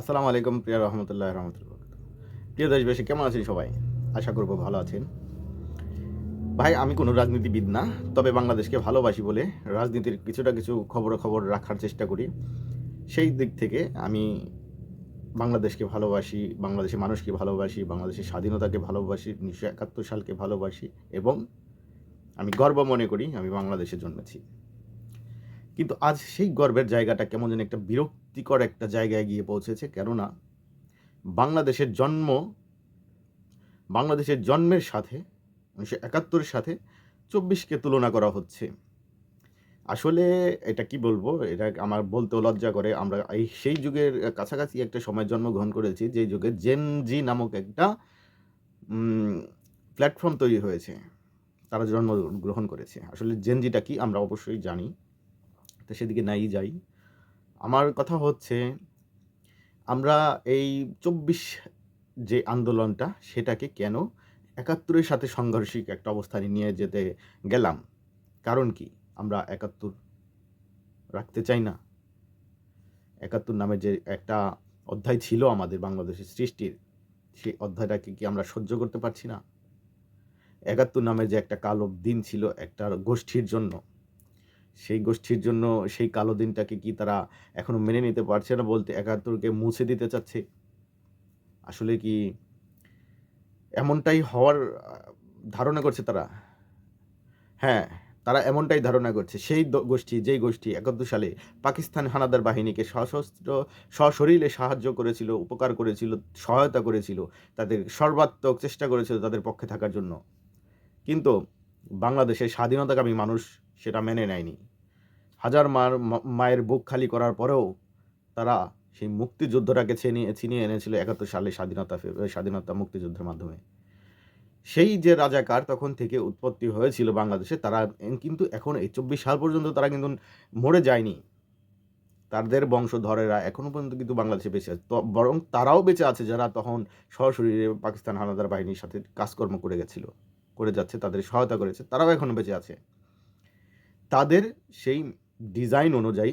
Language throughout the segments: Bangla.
আসসালামু আলাইকুম প্রিয় রহমতুল্লাহ রহমতুল্লাহ প্রিয় দেশবাসী, কেমন আছেন সবাই? আশা করব ভালো আছেন। ভাই, আমি কোনো রাজনীতিবিদ না, তবে বাংলাদেশকে ভালোবাসি বলে রাজনীতির কিছুটা কিছু খবর খবর রাখার চেষ্টা করি। সেই দিক থেকে আমি বাংলাদেশকে ভালোবাসি, বাংলাদেশের মানুষকে ভালোবাসি, বাংলাদেশের স্বাধীনতাকে ভালোবাসি, উনিশশো একাত্তর সালকে ভালোবাসি এবং আমি গর্ব মনে করি আমি বাংলাদেশে জন্মেছি। কিন্তু আজ সেই গর্বের জায়গাটা কেমন যেন একটা বিরক্তিকর একটা জায়গায় গিয়ে পৌঁছেছে। কেননা বাংলাদেশের জন্ম, বাংলাদেশের জন্মের সাথে, উনিশশো একাত্তরের সাথে চব্বিশকে তুলনা করা হচ্ছে। আসলে এটা কি বলব? এটা আমার বলতেও লজ্জা করে। আমরা এই সেই যুগের কাছাকাছি একটা সময় জন্মগ্রহণ করেছি, যে যুগে জেন জি নামক একটা প্ল্যাটফর্ম তৈরি হয়েছে। তারা জন্মগ্রহণ করেছে। আসলে জেনজিটা কি আমরা অবশ্যই জানি। তো সেদিকে নাই যাই। আমার কথা হচ্ছে, আমরা এই চব্বিশ যে আন্দোলনটা, সেটাকে কেন একাত্তরের সাথে সংঘর্ষিক একটা অবস্থানে নিয়ে যেতে গেলাম? কারণ কি? আমরা একাত্তর রাখতে চাই না। একাত্তর নামে যে একটা অধ্যায় ছিল আমাদের বাংলাদেশের সৃষ্টির, সেই অধ্যায়টাকে কি আমরা সহ্য করতে পারছি না? একাত্তর নামে যে একটা কালো দিন ছিল একটা গোষ্ঠীর জন্য সেই গোষ্ঠীর জন্য সেই কালো দিনটাকে কি তারা এখনও মেনে নিতে পারছে না বলতে একাত্তরকে মুছে দিতে চাচ্ছে? আসলে কি এমনটাই হওয়ার ধারণা করছে তারা? হ্যাঁ তারা এমনটাই ধারণা করছে। সেই গোষ্ঠী, যেই গোষ্ঠী একাত্তর সালে পাকিস্তান হানাদার বাহিনীকে সশস্ত্র, সশরীরে সাহায্য করেছিল, উপকার করেছিল, সহায়তা করেছিল, তাদের সর্বাত্মক চেষ্টা করেছিল তাদের পক্ষে থাকার জন্য। কিন্তু বাংলাদেশের স্বাধীনতাকামী মানুষ সেটা মেনে নেয়নি। হাজার মার মায়ের বুক খালি করার পরেও তারা সেই মুক্তিযুদ্ধটাকে ছিনিয়ে ছিনিয়ে এনেছিল একাত্তর সালে স্বাধীনতা স্বাধীনতা মুক্তিযুদ্ধের মাধ্যমে। সেই যে রাজাকার তখন থেকে উৎপত্তি হয়েছিল বাংলাদেশে, তারা কিন্তু এখন এই চব্বিশ সাল পর্যন্ত তারা কিন্তু মরে যায়নি। তাদের বংশধরেরা এখনও পর্যন্ত কিন্তু বাংলাদেশে বেঁচে আছে। বরং তারাও বেঁচে আছে যারা তখন সশরীরে পাকিস্তান হানাদার বাহিনীর সাথে কাজকর্ম করে গেছিল, করে যাচ্ছে, তাদের সহায়তা করেছে, তারাও এখনও বেঁচে আছে। তাদের সেই ডিজাইন অনুযায়ী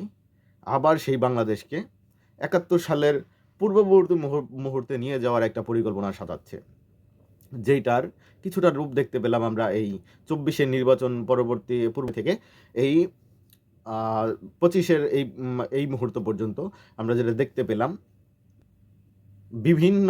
আবার সেই বাংলাদেশকে একাত্তর সালের পূর্ববর্তী মুহূর- মুহূর্তে নিয়ে যাওয়ার একটা পরিকল্পনা সাজাচ্ছে, যেইটার কিছুটা রূপ দেখতে পেলাম আমরা এই চব্বিশের নির্বাচন পরবর্তী পূর্ব থেকে এই পঁচিশের এই এই মুহূর্ত পর্যন্ত আমরা যেটা দেখতে পেলাম বিভিন্ন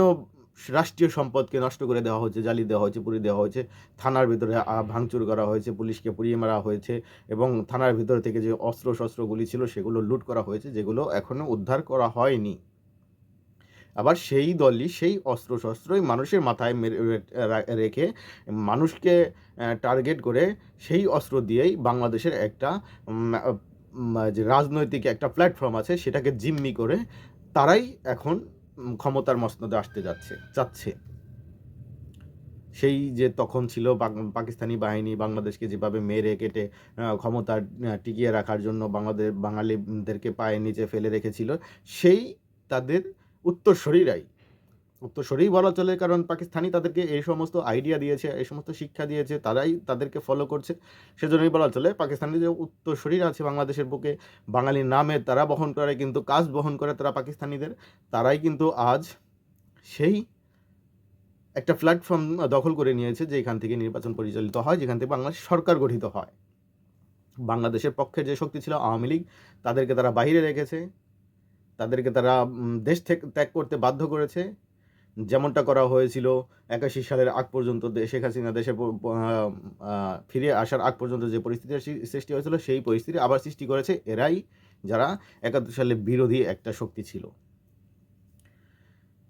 রাষ্ট্রীয় সম্পদকে নষ্ট করে দেওয়া হয়েছে, জ্বালিয়ে দেওয়া হয়েছে, পুড়িয়ে দেওয়া হয়েছে। থানার ভিতরে ভাঙচুর করা হয়েছে, পুলিশকে পুড়িয়ে মারা হয়েছে এবং থানার ভিতর থেকে যে অস্ত্র শস্ত্রগুলি ছিল সেগুলো লুট করা হয়েছে, যেগুলো এখনও উদ্ধার করা হয়নি। আবার সেই দলই সেই অস্ত্র শস্ত্রই মানুষের মাথায় রেখে মানুষকে টার্গেট করে সেই অস্ত্র দিয়েই বাংলাদেশের একটা যে রাজনৈতিক একটা প্ল্যাটফর্ম আছে সেটাকে জিম্মি করে তারাই এখন ক্ষমতার মসনদে আসতে যাচ্ছে যাচ্ছে সেই যে তখন ছিল পাকিস্তানি বাহিনী বাংলাদেশকে যেভাবে মেরে কেটে ক্ষমতা টিকিয়ে রাখার জন্য বাংলাদেশ বাঙালিদেরকে পায়ে নিচে ফেলে রেখেছিল, সেই তাদের উত্তরসূরিরাই উত্তরসূরিই বলা চলে, কারণ পাকিস্তানি তাদেরকে এই সমস্ত আইডিয়া দিয়েছে, এই সমস্ত শিক্ষা দিয়েছে, তারাই তাদেরকে ফলো করছে। সেজন্যই বলা চলে, পাকিস্তানি যে উত্তরসূরিরা আছে বাংলাদেশের বুকে, বাঙালির নামে তারা বহন করে, কিন্তু কাজ বহন করে তারা পাকিস্তানিদের, তারাই কিন্তু আজ সেই একটা প্ল্যাটফর্ম দখল করে নিয়েছে, যে এখান থেকে নির্বাচন পরিচালিত হয়, যেখান থেকে বাংলাদেশ সরকার গঠিত হয়। বাংলাদেশের পক্ষে যে শক্তি ছিল আওয়ামী লীগ, তাদেরকে তারা বাইরে রেখেছে, তাদেরকে তারা দেশ থেকে ত্যাগ করতে বাধ্য করেছে যেমনটা করা হয়েছিল একাশি সালের আগ পর্যন্ত শেখ হাসিনা দেশে ফিরে আসার আগ পর্যন্ত যে পরিস্থিতির সৃষ্টি হয়েছিল, সেই পরিস্থিতি আবার সৃষ্টি করেছে এরাই যারা একাত্তর সালে বিরোধী একটা শক্তি ছিল।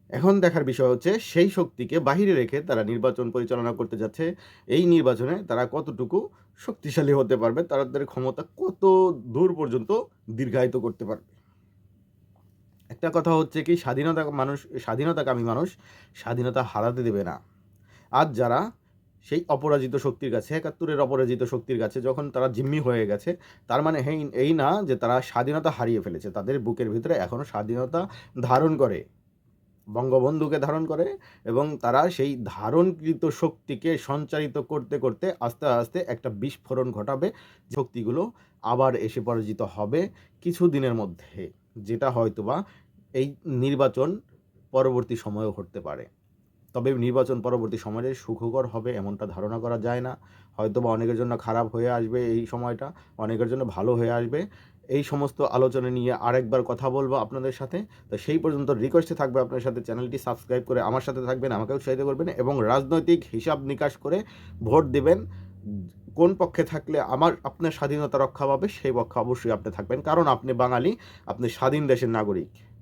এখন দেখার বিষয় হচ্ছে, সেই শক্তিকে বাহিরে রেখে তারা নির্বাচন পরিচালনা করতে যাচ্ছে। এই নির্বাচনে তারা কতটুকু শক্তিশালী হতে পারবে, তাদের ক্ষমতা কত দূর পর্যন্ত দীর্ঘায়িত করতে পারবে? একটা কথা হচ্ছে কি, স্বাধীনতা মানুষ, স্বাধীনতাকামী মানুষ স্বাধীনতা হারাতে দেবে না। আজ যারা সেই অপরাজিত শক্তির কাছে, একাত্তরের অপরাজিত শক্তির কাছে যখন তারা জিম্মি হয়ে গেছে, তার মানে এই না যে তারা স্বাধীনতা হারিয়ে ফেলেছে। তাদের বুকের ভিতরে এখনও স্বাধীনতা ধারণ করে, বঙ্গবন্ধুকে ধারণ করে এবং তারা সেই ধারণকৃত শক্তিকে সঞ্চারিত করতে করতে আস্তে আস্তে একটা বিস্ফোরণ ঘটাবে। শক্তিগুলো আবার এসে পরাজিত হবে কিছু দিনের মধ্যে, যেটা হয়তোবা এই নির্বাচন পরবর্তী সময়েও ঘটতে পারে। তবে নির্বাচন পরবর্তী সময়ে সুখকর হবে এমনটা ধারণা করা যায় না। হয়তো বা অনেকের জন্য খারাপ হয়ে আসবে এই সময়টা, অনেকের জন্য ভালো হয়ে আসবে। এই সমস্ত আলোচনা নিয়ে আরেকবার কথা বলব আপনাদের সাথে। তো সেই পর্যন্ত রিকোয়েস্টে থাকবে আপনার সাথে চ্যানেলটি সাবস্ক্রাইব করে আমার সাথে থাকবেন আমাকে উৎসাহিত করবেন এবং রাজনৈতিক হিসাব নিকাশ করে ভোট দেবেন। কোন পক্ষে থাকলে আমার, আপনার স্বাধীনতা রক্ষা পাবে সেই পক্ষে অবশ্যই আপনি থাকবেন। কারণ আপনি বাঙালি, আপনি স্বাধীন দেশের নাগরিক।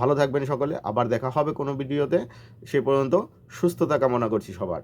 ভালো থাকবেন সকলে। আবার দেখা হবে কোনো ভিডিওতে। সে পর্যন্ত সুস্থতা কামনা করছি সবার।